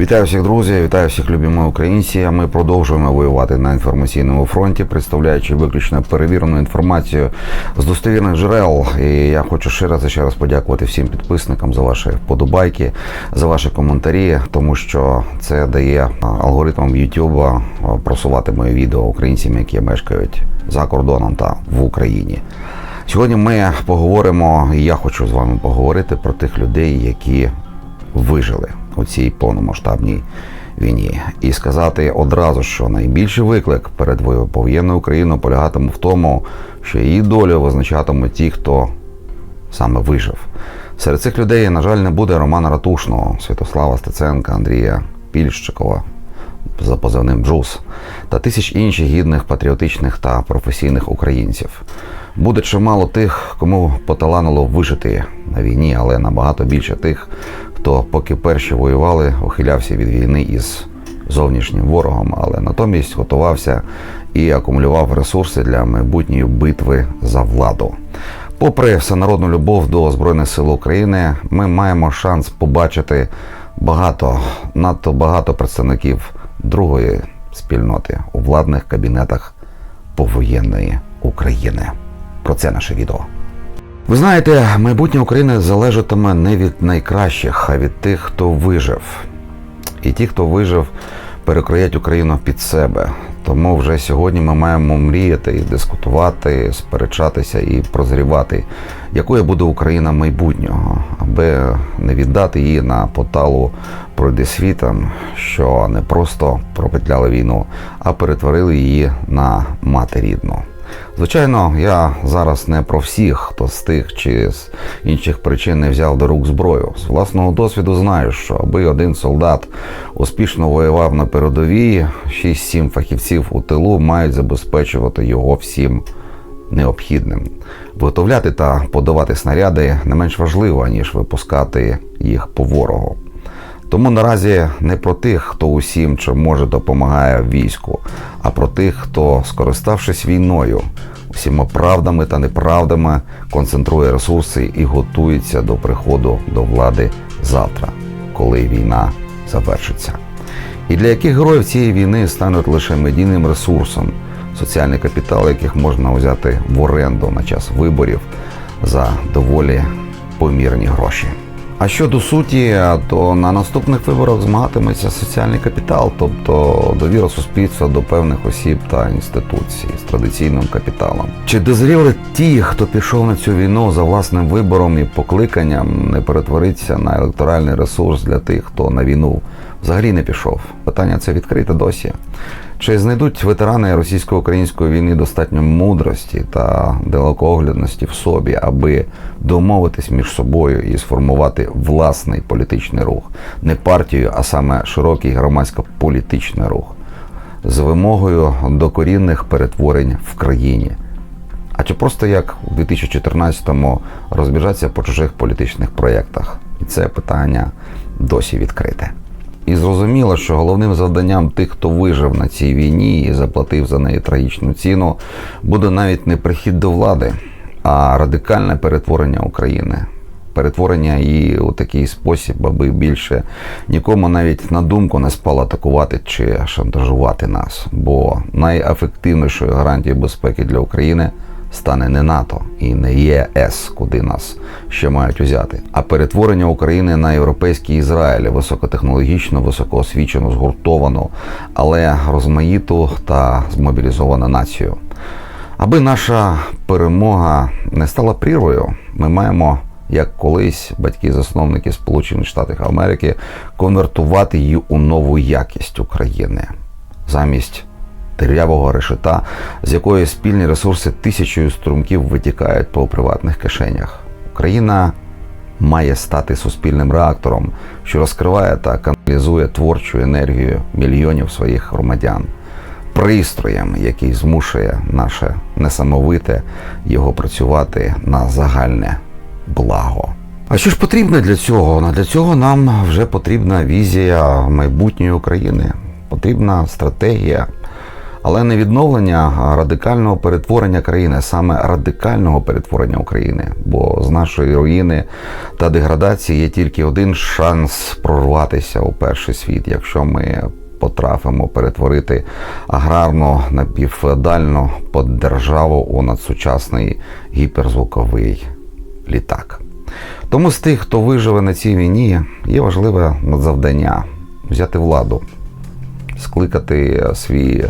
Вітаю всіх друзі, вітаю всіх любі мої українці. Ми продовжуємо воювати на інформаційному фронті, представляючи виключно перевірену інформацію з достовірних джерел. І я хочу ще раз і ще раз подякувати всім підписникам за ваші вподобайки, за ваші коментарі, тому що це дає алгоритмам YouTube просувати мої відео українцям, які мешкають за кордоном та в Україні. Сьогодні ми поговоримо, і я хочу з вами поговорити про тих людей, які вижили у цій повномасштабній війні, і сказати одразу, що найбільший виклик перед воєнною Україною полягатиме в тому, що її долю визначатимуть ті, хто саме вижив. Серед цих людей, на жаль, не буде Романа Ратушного, Святослава Стеценка, Андрія Пільщикова за позивним Джус та тисяч інших гідних патріотичних та професійних українців. Буде чимало тих, кому поталанило вижити на війні, але набагато більше тих, хто, поки перші воювали, ухилявся від війни із зовнішнім ворогом, але натомість готувався і акумулював ресурси для майбутньої битви за владу. Попри всенародну любов до Збройних сил України, ми маємо шанс побачити багато, надто багато представників другої спільноти у владних кабінетах повоєнної України. Про це наше відео. Ви знаєте, майбутнє України залежатиме не від найкращих, а від тих, хто вижив. І ті, хто вижив, перекроять Україну під себе. Тому вже сьогодні ми маємо мріяти дискутувати, сперечатися і прозрівати, якою буде Україна майбутнього, аби не віддати її на поталу пройди світом, що не просто пропетляли війну, а перетворили її на мати рідну. Звичайно, я зараз не про всіх, хто з тих чи з інших причин не взяв до рук зброю. З власного досвіду знаю, що аби один солдат успішно воював на передовій, 6-7 фахівців у тилу мають забезпечувати його всім необхідним. Виготовляти та подавати снаряди не менш важливо, ніж випускати їх по ворогу. Тому наразі не про тих, хто усім чим може допомагає війську, а про тих, хто, скориставшись війною, усіма правдами та неправдами, концентрує ресурси і готується до приходу до влади завтра, коли війна завершиться. І для яких героїв цієї війни стануть лише медійним ресурсом, соціальний капітал, яких можна взяти в оренду на час виборів за доволі помірні гроші. А щодо суті, то на наступних виборах змагатиметься соціальний капітал, тобто довіра суспільства до певних осіб та інституцій з традиційним капіталом. Чи дозріли ті, хто пішов на цю війну за власним вибором і покликанням, не перетвориться на електоральний ресурс для тих, хто на війну взагалі не пішов? Питання це відкрите досі. Чи знайдуть ветерани російсько-української війни достатньо мудрості та далекоглядності в собі, аби домовитись між собою і сформувати власний політичний рух, не партію, а саме широкий громадсько-політичний рух з вимогою докорінних перетворень в країні? А чи просто як у 2014-му розбіжатися по чужих політичних проєктах? І це питання досі відкрите. І зрозуміло, що головним завданням тих, хто вижив на цій війні і заплатив за неї трагічну ціну, буде навіть не прихід до влади, а радикальне перетворення України. Перетворення її у такий спосіб, аби більше нікому навіть на думку не спало атакувати чи шантажувати нас. Бо найефективнішою гарантією безпеки для України стане не НАТО і не ЄС, куди нас ще мають узяти, а перетворення України на європейський Ізраїль, високотехнологічно, високоосвічену, згуртовану, але розмаїту та змобілізовану націю. Аби наша перемога не стала прірвою, ми маємо. Як колись батьки-засновники Сполучених Штатів Америки конвертувати її у нову якість України замість дирявого решета, з якої спільні ресурси тисячою струмків витікають по приватних кишенях. Україна має стати суспільним реактором, що розкриває та каналізує творчу енергію мільйонів своїх громадян, пристроєм, який змушує наше несамовите його працювати на загальне благо. А що ж потрібно для цього? Для цього нам вже потрібна візія майбутньої України, потрібна стратегія. Але не відновлення радикального перетворення країни, саме радикального перетворення України. Бо з нашої руїни та деградації є тільки один шанс прорватися у перший світ, якщо ми потрафимо перетворити аграрну напівфеодальну поддержаву у надсучасний гіперзвуковий літак. Тому з тих, хто виживе на цій війні, є важливе надзавдання взяти владу, скликати свій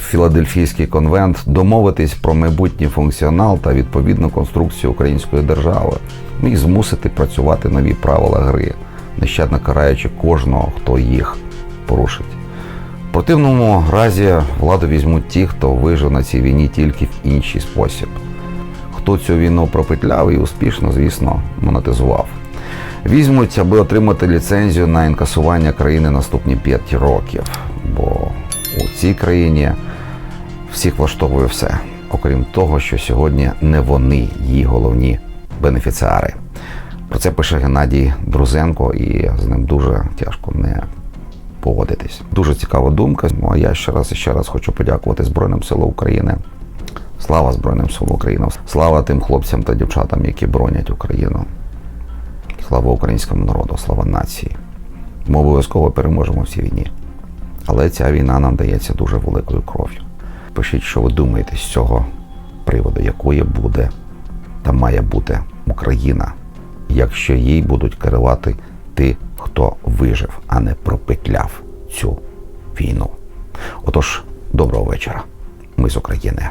філадельфійський конвент, домовитись про майбутній функціонал та відповідну конструкцію української держави і змусити працювати нові правила гри, нещадно караючи кожного, хто їх порушить. В противному разі владу візьмуть ті, хто вижив на цій війні тільки в інший спосіб. Хто цю війну пропетляв і успішно, звісно, монетизував. Візьмуть, аби отримати ліцензію на інкасування країни наступні 5 років. Бо у цій країні всіх влаштовує все, окрім того, що сьогодні не вони її головні бенефіціари. Про це пише Геннадій Друзенко, і з ним дуже тяжко не погодитись. Дуже цікава думка. Ну, а я ще раз і ще раз хочу подякувати Збройним силам України. Слава Збройним силам України! Слава тим хлопцям та дівчатам, які бронять Україну. Слава українському народу, слава нації. Ми обов'язково переможемо в цій війні. Але ця війна нам дається дуже великою кров'ю. Пишіть, що ви думаєте з цього приводу, якою буде та має бути Україна, якщо їй будуть керувати ті, хто вижив, а не пропетляв цю війну. Отож, доброго вечора. Ми з України.